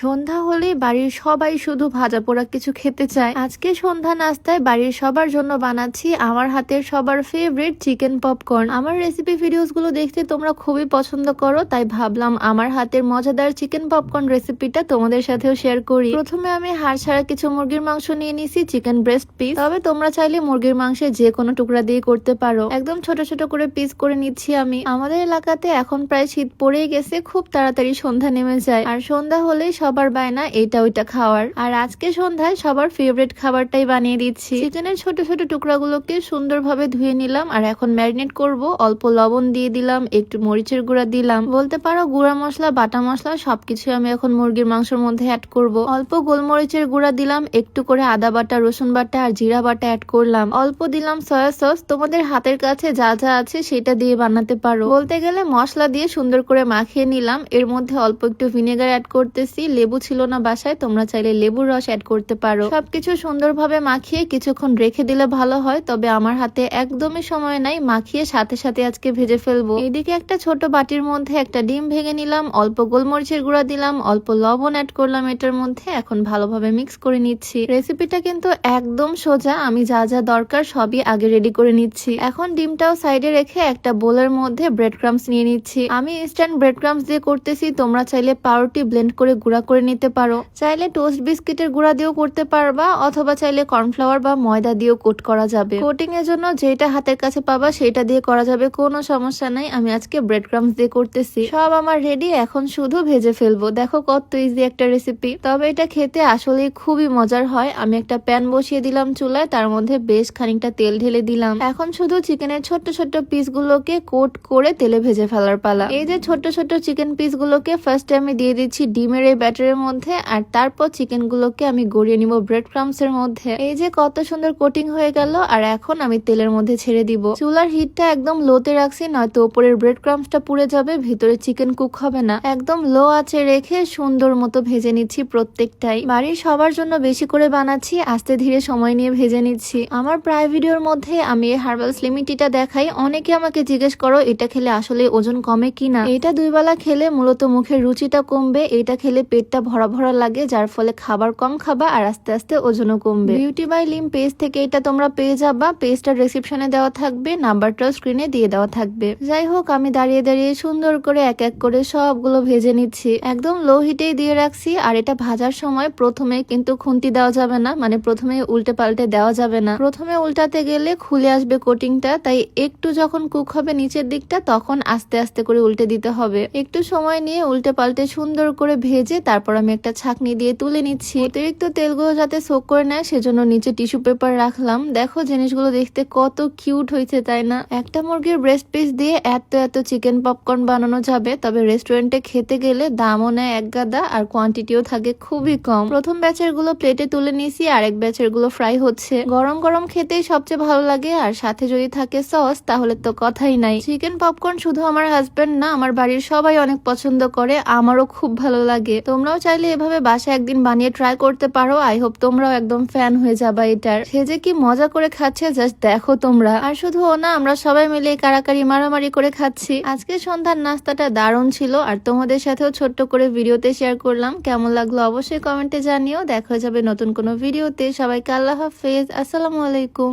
সন্ধ্যা হলেই বাড়ির সবাই শুধু ভাজা পোড়া কিছু খেতে চায়। আজকে সন্ধ্যা নাস্তায় বাড়ির সবার জন্য বানাচ্ছি আমার হাতের সবার ফেভারিট চিকেন পপকর্ন আমার রেসিপি ভিডিওসগুলো দেখতে তোমরা খুবই পছন্দ করো, তাই ভাবলাম আমার হাতের মজাদার চিকেন পপকর্ন রেসিপিটা তোমাদের সাথেও শেয়ার করি। প্রথমে আমি হাড় ছাড়া কিছু মুরগির মাংস নিয়ে নিছি চিকেন ব্রেস্ট পিস তবে তোমরা চাইলে মুরগির মাংসের যে কোনো টুকরা দিয়ে করতে পারো। একদম ছোট ছোট করে পিস করে নিচ্ছি আমি। আমাদের এলাকাতে এখন প্রায় শীত পড়েই গেছে, খুব তাড়াতাড়ি সন্ধ্যা নেমে যায়। আর সন্ধ্যা হলেই সবার বায়না, এইটা ওইটা খাওয়ার। আর আজকে সন্ধ্যায় সবার ফেভারিট খাবারটাই বানিয়ে দিচ্ছি। চিকেনের ছোট ছোট টুকরাগুলোকে সুন্দরভাবে ধুয়ে নিলাম, আর এখন ম্যারিনেট করব। অল্প লবণ দিয়ে দিলাম, একটু মরিচের গুঁড়া দিলাম। বলতে পারো গুঁড়া মশলা, বাটা মশলা সবকিছু আমি এখন মুরগির মাংসের মধ্যে অ্যাড করব। অল্প গোলমরিচের গুঁড়া দিলাম, একটু করে আদা বাটা, রসুন বাটা, আর জিরা বাটা অ্যাড করলাম। অল্প দিলাম সয়া সস তোমাদের হাতের কাছে যা যা আছে সেটা দিয়ে বানাতে পারো। বলতে গেলে মশলা দিয়ে সুন্দর করে মাখিয়ে নিলাম, এর মধ্যে অল্প একটু ভিনেগার অ্যাড করতেছি লেবু ছিল না বাসায়, তোমরা চাইলে লেবুর রস অ্যাড করতে পারো। সবকিছু সুন্দরভাবে মাখিয়ে কিছুক্ষণ রেখে দিলে ভালো হয়, তবে আমার হাতে একদমই সময় নাই, মাখিয়ে সাথে সাথে আজকে ভেজে ফেলব। এদিকে একটা ছোট বাটির মধ্যে একটা ডিম ভেঙে নিলাম, অল্প গোলমরিচের গুঁড়া দিলাম, অল্প লবণ অ্যাড করলাম এটার মধ্যে, এখন ভালোভাবে মিক্স করে নিচ্ছি। রেসিপিটা কিন্তু একদম সোজা, আমি যা যা দরকার সবই আগে রেডি করে নিচ্ছি। এখন ডিমটাও সাইডে রেখে একটা বোলের মধ্যে ব্রেড ক্রামস নিয়ে নিচ্ছি। আমি ইনস্ট্যান্ট ব্রেড ক্রামস দিয়ে করতেছি, তোমরা চাইলে পাউরুটি ব্লেন্ড করে গুঁড়া করে নিতে পারো। চাইলে টোস্ট বিস্কিটের গুঁড়া দিয়েও করতে পারবা, অথবা চাইলে কর্নফ্লাওয়ার বা ময়দা দিয়েও কোট করা যাবে। কোটিং এর জন্য যেটা হাতের কাছে পাবা সেটা দিয়ে করা যাবে, কোনো সমস্যা নাই। আমি আজকে ব্রেড ক্রামস দিয়ে করতেছি। সব আমার রেডি এখন শুধু ভেজে ফেলব। দেখো কত ইজি একটা রেসিপি তবে এটা খেতে আসলে খুবই মজার হয়। আমি একটা প্যান বসিয়ে দিলাম চুলায়, তার মধ্যে বেশ খানিকটা তেল ঢেলে দিলাম। এখন শুধু চিকেনের ছোট্ট ছোট্ট পিস গুলোকে কোট করে তেলে ভেজে ফেলার পালা। এই যে ছোট্ট ছোট্ট চিকেন পিস গুলোকে ফার্স্টে আমি দিয়ে দিচ্ছি ডিমের এই ব্যাটারের মধ্যে আর তারপর চিকেন গুলোকে আমি গড়িয়ে নিব ব্রেড ক্রামস এর মধ্যে। এই যে কত সুন্দর কোটিং হয়ে গেল, আর এখন আমি তেলের মধ্যে ছেড়ে দিব। চুলার হিটটা একদম লোতে রাখছি, নয়তো উপরের ব্রেড ক্রামসটা পুড়ে যাবে, ভিতরে চিকেন কুক হবে না। একদম লো আছে রেখে সুন্দর মতো ভেজে নিচ্ছি প্রত্যেকটাই। বাড়ির সবার জন্য বেশি করে বানাচ্ছি, আস্তে ধীরে সময় নিয়ে ভেজে নিচ্ছি। আমার প্রায় ভিডিওর মধ্যে আমি এই হার্বাল স্লিমিটিটা দেখাই। অনেকে আমাকে জিজ্ঞেস করো, এটা খেলে আসলে ওজন কমে কিনা? এটা দুই বেলা খেলে মূলত মুখের রুচিটা কমবে, এটা খেলে পেটটা ভরা ভরা লাগে, যার ফলে খাবার কম খাবা আর আস্তে আস্তে ওজনও কমবে। বিউটি বাই লিম পেজ থেকে এটা তোমরা পেয়ে যাবা। পেজটা রেসিপশনে দেওয়া থাকবে নাম্বারটাও স্ক্রিনে দিয়ে দেওয়া থাকবে। যাই হোক, আমি দাঁড়িয়ে দাঁড়িয়ে সুন্দর করে এক এক করে সবগুলো ভেজে নিচ্ছি। একদম লো হিটেই দিয়ে রাখছি, আর এটা ভাজার সময় প্রথমে কিন্তু খুন্তি দেওয়া যাবে না মানে প্রথমে উল্টে পাল্টে দেওয়া যাবে না। প্রথমে উল্টাতে গেলে খুলে আসবে কোটিংটা তাই একটু যখন কুক হবে নিচের দিকটা, তখন আস্তে আস্তে করে উল্টে দিতে হবে। একটু সময় নিয়ে উল্টে পাল্টে সুন্দর করে ভেজে তারপর আমি একটা ছাকনি দিয়ে তুলে নিচ্ছি। অতিরিক্ত তেলগুলো যাতে সোক করে নেয়, সেজন্য নিচে টিস্যু পেপার রাখলাম। দেখো জিনিসগুলো দেখতে কত কিউট হয়েছে, তাই না? একটা মুরগির ব্রেস্ট পিস দিয়ে এত এত চিকেন পপকর্ন বানানো যাবে, তবে রেস্টুরেন্টে খেতে গেলে দামও নেয় এক গাদা আর কোয়ান্টিটিও থাকে খুবই কম। প্রথম ব্যাচেরগুলো প্লেটে তুলে নিয়েছি, আরেক ব্যাচেরগুলো ফ্রাই হচ্ছে। গরম গরম খেতেই সবচেয়ে ভালো লাগে, আর সাথে যদি থাকে সস তাহলে তো কথাই নাই। চিকেন পপকর্ন শুধু আমার হাজবেন্ড না, আমার বাড়ির সবাই অনেক পছন্দ করে, আমারও খুব ভালো লাগে। তোমরাও চাইলে এভাবে বাসায় একদিন বানিয়ে ট্রাই করতে পারো। আই হোপ তোমরাও একদম ফ্যান হয়ে যাবা এটার। সে যে কি মজা করে খাচ্ছে জাস্ট দেখো তোমরা। আর শুধু ও না, আমরা সবাই মিলে কারাকারি মারামারি করে খাচ্ছি। আজকে সন্ধ্যার নাস্তাটা দারুণ ছিল, আর তোমাদের সাথেও ছোট্ট করে ভিডিওতে শেয়ার করলাম। কেমন লাগল অবশ্যই কমেন্টে জানিও। দেখা যাবে নতুন কোনো ভিডিওতে। সবাইকে আল্লাহ হাফেজ। আসসালামু আলাইকুম।